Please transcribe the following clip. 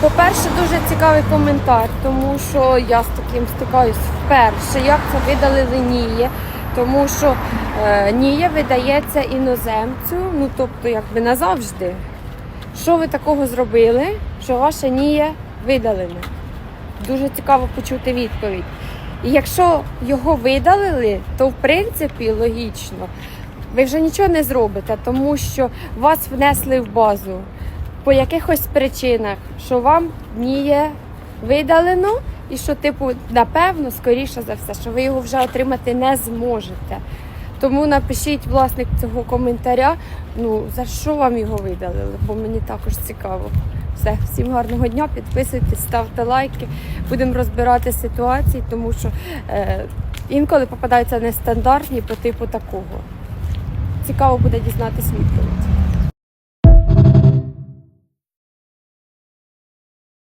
По-перше, дуже цікавий коментар, тому що я з таким стикаюсь вперше. Як це видалили Ніє? Тому що е, Нія видається іноземцю, ну тобто якби назавжди. Що ви такого зробили, що ваша Нія видалена? Дуже цікаво почути відповідь. І якщо його видалили, то в принципі логічно. Ви вже нічого не зробите, тому що вас внесли в базу по якихось причинах, що вам ніє видалено, і що, типу, напевно, скоріше за все, що ви його вже отримати не зможете. Тому напишіть власник цього коментаря, ну за що вам його видалили, бо мені також цікаво. Все, всім гарного дня, підписуйтесь, ставте лайки. Будемо розбирати ситуації, тому що е, інколи попадаються нестандартні по типу такого. Цікаво буде дізнатися відповідь.